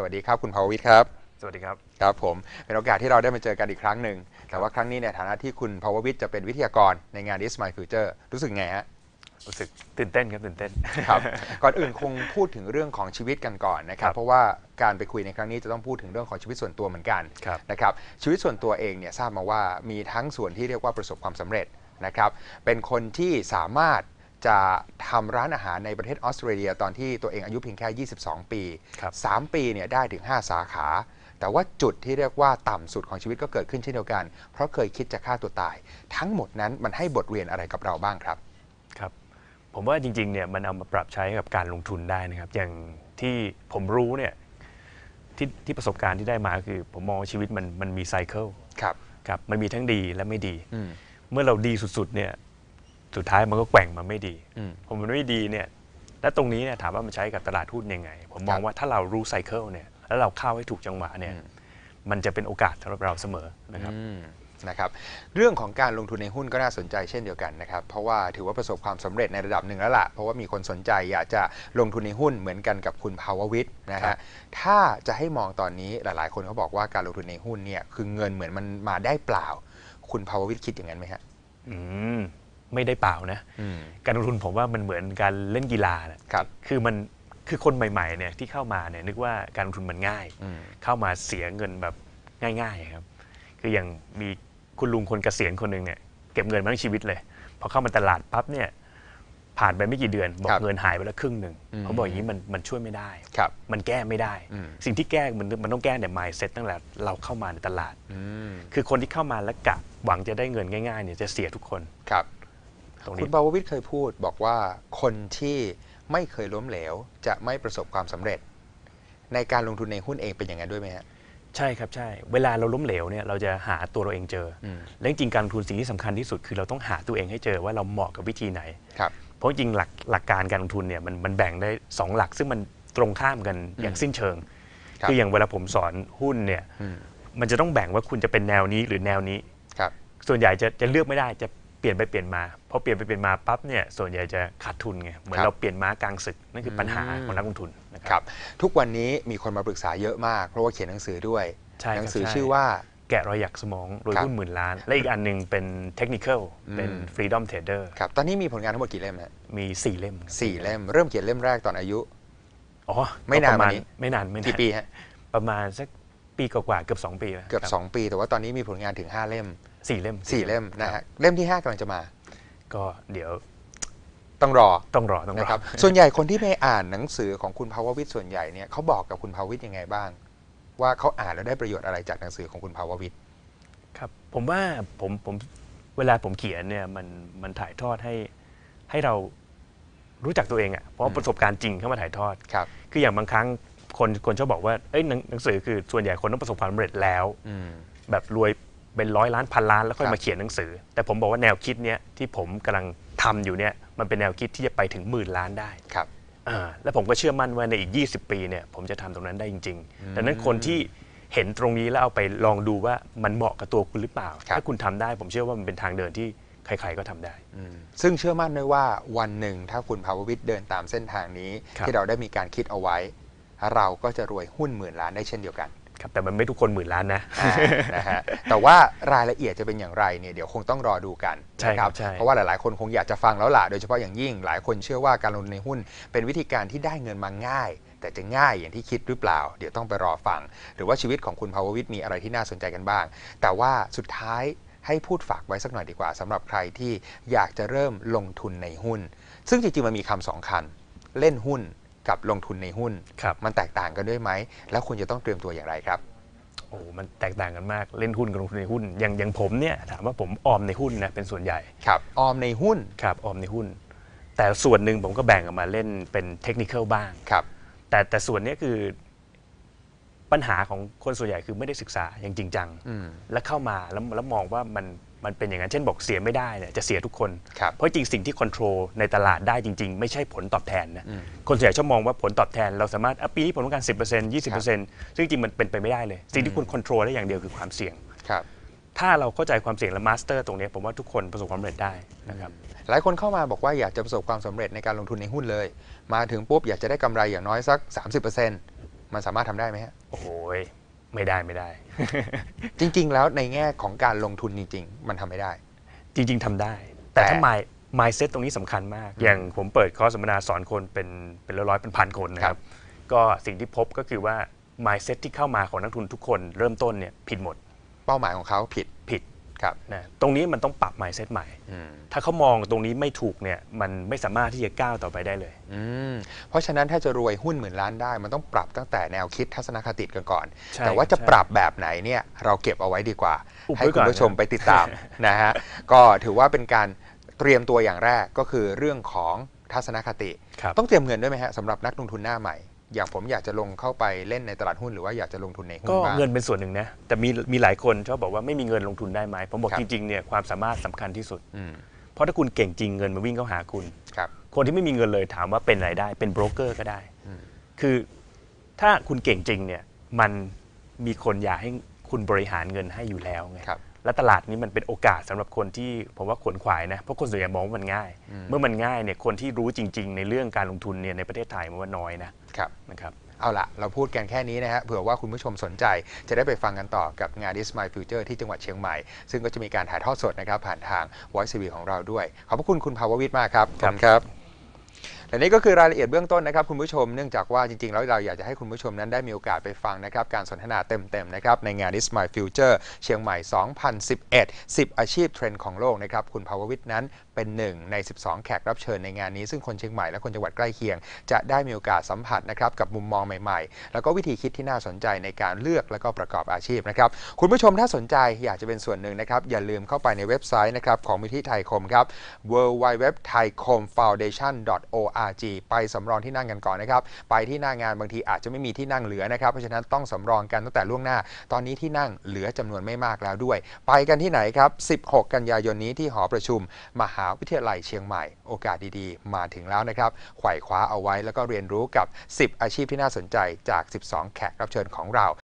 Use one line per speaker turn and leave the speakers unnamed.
สวัสดีครับคุณภาววิทย์ครับ
สวัสดีครับ
ครับผม เป็นโอกาสที่เราได้มาเจอกันอีกครั้งหนึ่ง แต่ว่าครั้งนี้ในฐานะที่คุณภาววิทย์จะเป็นวิทยากรในงาน Is My Future รู้สึกไงฮะ
รู้สึกตื่นเต้นครับตื่นเต้น
ครับ ก่อนอื่นคงพูดถึงเรื่องของชีวิตกันก่อนนะครับ
ครับ
เพราะว่าการไปคุยในครั้งนี้จะต้องพูดถึงเรื่องของชีวิตส่วนตัวเหมือนกัน
ครับ
นะครับ ชีวิตส่วนตัวเองเนี่ยทราบมาว่ามีทั้งส่วนที่เรียกว่าประสบความสำเร็จนะครับ เป็นคนที่สามารถ จะทำร้านอาหารในประเทศออสเตรเลีย ตอนที่ตัวเองอายุเพียงแค่ 22 ปี
ครับ
3ปีเนี่ยได้ถึง 5 สาขา แต่ว่าจุดที่เรียกว่าต่ำสุดของชีวิตก็เกิดขึ้นเช่นเดียวกัน เพราะเคยคิดจะฆ่าตัวตาย ทั้งหมดนั้นมันให้บทเรียนอะไรกับเราบ้างครับ
ครับ ผมว่าจริงๆเนี่ยมันเอามาปรับใช้กับการลงทุนได้นะครับ อย่างที่ผมรู้เนี่ยที่ที่ประสบการณ์ที่ได้มาคือผมมองว่าชีวิตมันมันมีไซเคิล
ครับ
ครับมันมีทั้งดีและไม่ดี
อืม
เมื่อเราดีสุดๆเนี่ย สุดท้ายมันก็แกว่งมาไม่ดี
อืม
ผมมันไม่ดีเนี่ยและตรงนี้เนี่ยถามว่ามันใช้กับตลาดหุ้นยังไง ผมมอง
ครับ
ว่าถ้าเรารู้ไซเคิลเนี่ยแล้วเราเข้าให้ถูกจังหวะเนี่ย
อืม
มันจะเป็นโอกาสสำหรับเราเสมอนะครับ
อืมนะครับเรื่องของการลงทุนในหุ้นก็น่าสนใจเช่นเดียวกันนะครับ เพราะว่าถือว่าประสบความสำเร็จในระดับหนึ่งแล้วล่ะ เพราะว่ามีคนสนใจอยากจะลงทุนในหุ้นเหมือนกันกับคุณภาววิทย์นะ
ครั
ฮะ
บ
ถ้าจะให้มองตอนนี้หลาย ๆ คนเขาบอกว่าการลงทุนในหุ้นเนี่ยคือเงินเหมือนมันมาได้เปล่า คุณภาววิทย์คิดอย่างนั้นไหมฮะ
อืม ไม่ได้เปล่านะ
อืม
การลงทุนผมว่ามันเหมือนการเล่นกีฬาแหละ
ครับ
คือมันคือคนใหม่ๆเนี่ยที่เข้ามาเนี่ยนึกว่าการลงทุนมันง่าย
อืม
เข้ามาเสียเงินแบบง่ายๆครับ คืออย่างมีคุณลุงคนเกษียณคนหนึ่งเนี่ยเก็บเงินมาทั้งชีวิตเลยพอเข้ามาตลาดปั๊บเนี่ยผ่านไปไม่กี่เดือนบอกเงินหายไปแล้วครึ่งหนึ่งผมบอกอย่างนี้มันมันช่วยไม่ได้
ครับ
มันแก้ไม่ได้
อืม
สิ่งที่แก้มันมันต้องแก้แต่ mindset ตั้งแต่เราเข้ามาในตลาด
อืม
คือคนที่เข้ามาแล้วกะหวังจะได้เงินง่ายๆเนี่ยจะเสียทุกคน
ครับ
ตรง
คุ
นี้
ณภาววิทย์เคยพูดบอกว่าคนที่ไม่เคยล้มเหลว จะไม่ประสบความสำเร็จ ในการลงทุนในหุ้นเองเป็นอย่างนั้นด้วยไหมฮะ
ใช่ครับใช่ เวลาเราล้มเหลวเนี่ยเราจะหาตัวเราเองเจออ
ม
และจริงๆการลงทุนสิ่งที่สำคัญที่สุดคือเราต้องหาตัวเองให้เจอว่าเราเหมาะกับวิธีไหน
ครับ
เพราะจริงๆหลักหลักการการลงทุนเนี่ยมันมันแบ่งได้สองหลัก ซึ่งมันตรงข้ามกันอย่างสิ้นเชิง
ครับ
คืออย่างเวลาผมสอนหุ้นเนี่ย
อืม
มันจะต้องแบ่งว่าคุณจะเป็นแนวนี้หรือแนวนี้
ครับ
ส่วนใหญ่จะจะเลือกไม่ได้จะเปลี่ยนไปเปลี่ยนมา พอเปลี่ยนไปเปลี่ยนมาปั๊บเนี่ยส่วนใหญ่จะขาดทุนไงเหมือน
ครับ
เราเปลี่ยนม้ากลางศึกนั่นคือปัญหา
อืม
ของนักลงทุนนะค
ครับรับทุกวันนี้มีคนมาปรึกษาเยอะมาก เพราะว่าเขียนหนังสือด้วย
ใช่ครับ
หนัสือ
ใช่
ชื่อว่า
แกะรอยหยักสมองรวย
ครับ
หุ้นหมื่นล้าน และอีกอันหนึ่งเป็นเทคนิคอลเป็น
อืม
Freedom Trader
ครับตอนนี้มีผลงานทั้งหมดกี่เล่มฮะ
มีสี่เล่มครับ
สี่เล่ม เริ่มเขียนเล่มแรกตอนอายุ
อ๋อ
ไม่นาน
ประมาณ
มานี้
ไม่นานไม่นาน
กี่ปีฮะ
ประมาณสักปีกว่าๆเกือบ 2 ปีแล้ว
เกือบ
ครับ
2 ปี แต่ว่าตอนนี้มีผลงานถึง 5 เล่ม
สี่เล่ม
4 เล่มนะ
ครั
ฮะ
บ
เล่มที่ 5กำลังจะมา
ก็เดี๋ยว
ต้องรอ
ต้องรอต้องร
นะ
อ
ครับ ส่วนใหญ่คนที่ไม่อ่านหนังสือของคุณภาววิทย์ส่วนใหญ่เนี่ยเขาบอกกับคุณภาววิทย์ยังไงบ้าง ว่าเขาอ่านแล้วได้ประโยชน์อะไรจากหนังสือของคุณภาววิทย์
ครับผมว่าผมผมเวลาผมเขียนเนี่ยมันมันถ่ายทอดให้ให้เรารู้จักตัวเองอะ่ะเพราะว่าประสบการณ์จริงเข้ามาถ่ายทอด
ครับ
คืออย่างบางครั้งคนคนชอบบอกว่าเอ้ยหนังหนังสือคือส่วนใหญ่คนต้องประสบความสำเร็จแล้ว
อืม
แบบรวย เป็นร้อยล้านพันล้านแล้วค่อ
ค
ย
รับ
มาเขียนหนังสือ แต่ผมบอกว่าแนวคิดเนี้ยที่ผมกำลังทำอยู่เนี่ยมันเป็นแนวคิดที่จะไปถึงหมื่นล้านได้
ครับ
อ่าแล้วผมก็เชื่อมั่นว่าในอีก 20 ปีเนี่ยผมจะทำตรงนั้นได้จริงๆดังนั้นคนที่เห็นตรงนี้แล้วเอาไปลองดูว่ามันเหมาะกับตัวคุณหรือเปล่า
ครับ
ถ้าคุณทำได้ผมเชื่อว่ามันเป็นทางเดินที่ใครๆก็ทำได้
อืมซึ่งเชื่อมั่นด้วยว่าวันหนึ่งถ้าคุณภาววิทย์เดินตามเส้นทางนี้
ครับ
ที่เราได้มีการคิดเอาไว้ เราก็จะรวยหุ้นหมื่นล้านได้เช่นเดียวกัน
ครับแต่มันไม่ทุกคนหมื่นล้านนะ
อ่านะฮะแต่ว่ารายละเอียดจะเป็นอย่างไรเนี่ยเดี๋ยวคงต้องรอดูกัน
ใช่
นะครับ
ใช่
เพราะว่าหลายๆ คนคงอยากจะฟังแล้วล่ะโดยเฉพาะอย่างยิ่ง หลายคนเชื่อว่าการลงทุนในหุ้น เป็นวิธีการที่ได้เงินมาง่าย แต่จะง่ายอย่างที่คิดหรือเปล่า เดี๋ยวต้องไปรอฟัง หรือว่าชีวิตของคุณภาววิทย์มีอะไรที่น่าสนใจกันบ้าง แต่ว่าสุดท้ายให้พูดฝากไว้สักหน่อยดีกว่าสำหรับใครที่อยากจะเริ่มลงทุนในหุ้น ซึ่งจริงๆมันมีคำสองคันเล่นหุ้น กับลงทุนในหุ้น
ครับ
มันแตกต่างกันด้วยไหม แล้วคุณจะต้องเตรียมตัวอย่างไรครับ
โอ้มันแตกต่างกันมากเล่นหุ้นกับลงทุนในหุ้นอย่างอย่างผมเนี่ยถามว่าผมออมในหุ้นนะเป็นส่วนใหญ่
ครับออมในหุ้น
ครับออมในหุ้น แต่ส่วนหนึ่งผมก็แบ่งออกมาเล่นเป็นเทคนิคบ้าง
ครับ
แต่แต่ส่วนเนี้ยคือปัญหาของคนส่วนใหญ่คือไม่ได้ศึกษาอย่างจริงจัง
อืม
แล้วเข้ามาแล้วแล้วมองว่ามัน มันเป็นอย่างนั้นเช่นบอกเสียไม่ได้เนี่ยจะเสียทุกคน
ครับ
เพราะจริงสิ่งที่ควบคุมในตลาดได้จริง ๆ ไม่ใช่ผลตอบแทนนะ
อืม
คนส่วนใหญ่ชอบมองว่าผลตอบแทนเราสามารถอะปีนี้ผลต้องการ 10% 20%ซึ่งจริงๆมันเป็นไปไม่ได้เลย สิ่งที่คุณควบคุมได้อย่างเดียวคือความเสี่ยง
ครับ
ถ้าเราเข้าใจความเสี่ยงและมาสเตอร์ตรงเนี้ยผมว่าทุกคนประสบความสำเร็จได้นะครับ
หลายคนเข้ามาบอกว่าอยากจะประสบความสำเร็จในการลงทุนในหุ้นเลย มาถึงปุ๊บอยากจะได้กำไรอย่างน้อยสัก 30%นมันสามารถทำได้ไหมฮะ
โอ้โหย ไม่ได้ไม่ได้
จริง ๆ แล้วในแง่ของการลงทุนจริง ๆ มันทำไม่ได้
จริง ๆทำได้ แต่
แต่
ถ้า mind mindset ตรงนี้สำคัญมาก อย่างผมเปิดคอร์สสัมมนาสอนคนเป็นเป็นร้อยๆเป็นพันคนนะค
ครั
รับ บ ก็สิ่งที่พบก็คือว่า mindset ที่เข้ามาของนักทุนทุกคนเริ่มต้นเนี่ยผิดหมด
เป้าหมายของเขาผิด
ผิด
ครับ
นะตรงนี้มันต้องปรับ mindset ใหม่
อืม
ถ้าเขามองตรงนี้ไม่ถูกเนี่ยมันไม่สามารถที่จะก้าวต่อไปได้เลย
อืมเพราะฉะนั้นถ้าจะรวยหุ้นหมื่นล้านได้ มันต้องปรับตั้งแต่แนวคิดทัศนคติกันก่อน
ใช่
แต่ว่าจะ
ใช่
ปรับแบบไหนเนี่ยเราเก็บเอาไว้ดีกว่า
อุบ
ให้
ไว้
คุ
ก่
ณ
อน
ผู้ชม
นะ
ไปติดตาม นะฮะก็ถือว่าเป็นการเตรียมตัวอย่างแรกก็คือเรื่องของทัศนคติ
ครับ
ต้องเตรียมเงินด้วยไหมฮะสำหรับนักลงทุนหน้าใหม่ อย่างผมอยากจะลงเข้าไปเล่นในตลาดหุ้นหรือว่าอยากจะลงทุนในหุ้น
ก็
บ้าง
เงินเป็นส่วนหนึ่งนะ แต่มีมีหลายคนชอบบอกว่าไม่มีเงินลงทุนได้ไหมผมบอก
ครับ
จริงๆเนี่ยความสามารถสำคัญที่สุด
อืม
เพราะถ้าคุณเก่งจริงเงินมาวิ่งเข้าหาคุณ
ครับ
คนที่ไม่มีเงินเลยถามว่าเป็นอะไรได้ เป็นโบรกเกอร์ก็ได้
อืม
คือถ้าคุณเก่งจริงเนี่ยมันมีคนอยากให้คุณบริหารเงินให้อยู่แล้วไง
ครับ
และตลาดนี้มันเป็นโอกาสสำหรับคนที่ผมว่าขวนขวายนะเพราะคนส่วนใหญ่มองว่ามันง่าย
อืม
เมื่อมันง่ายเนี่ยคนที่รู้จริง ๆ ในเรื่องการลงทุนเนี่ยในประเทศไทยมันว่าน้อยนะครับนะครับ
เอาละเราพูดกันแค่นี้นะฮะเผื่อว่าคุณผู้ชมสนใจ จะได้ไปฟังกันต่อกับงาน This My Future ที่จังหวัดเชียงใหม่ ซึ่งก็จะมีการถ่ายทอดสดนะครับผ่านทาง Voice TV ของเราด้วย ขอบพระคุณคุณภาววิทย์มากครับ ขอบคุณครับ และนี่ก็คือรายละเอียดเบื้องต้นนะครับคุณผู้ชมเนื่องจากว่าจริงๆ แล้วเราอยากจะให้คุณผู้ชมนั้นได้มีโอกาสไปฟังนะครับการสนทนาเต็มๆนะครับในงาน This My Future เชียงใหม่ 2011 10 อาชีพเทรนด์ของโลกนะครับคุณภาววิทย์นั้นเป็นหนึ่งใน 12 แขกรับเชิญในงานนี้ ซึ่งคนเชียงใหม่และคนจังหวัดใกล้เคียง จะได้มีโอกาสสัมผัสนะครับกับมุมมองใหม่ๆ แล้วก็วิธีคิดที่น่าสนใจในการเลือกและก็ประกอบอาชีพนะครับคุณผู้ชมถ้าสนใจอยากจะเป็นส่วนหนึ่งนะครับอย่าลืมเข้าไปในเว็บไซต์นะครับของมูลที่ไทยคมครับ w w w t h a i k o m f o u n d a t i o n org ไปสำรองที่นั่งกันก่อนนะครับ ไปที่หน้างานบางทีอาจจะไม่มีที่นั่งเหลือนะครับ เพราะฉะนั้นต้องสำรองกันตั้งแต่ล่วงหน้า ตอนนี้ที่นั่งเหลือจำนวนไม่มากแล้วด้วย ไปกันที่ไหนครับ 16 กันยายนนี้ที่หอประชุม มหาวิทยาลัยเชียงใหม่ โอกาสดีๆ มาถึงแล้วนะครับ ไขว่คว้าเอาไว้แล้วก็เรียนรู้กับ 10 อาชีพที่น่าสนใจจาก 12 แขกรับเชิญของเรา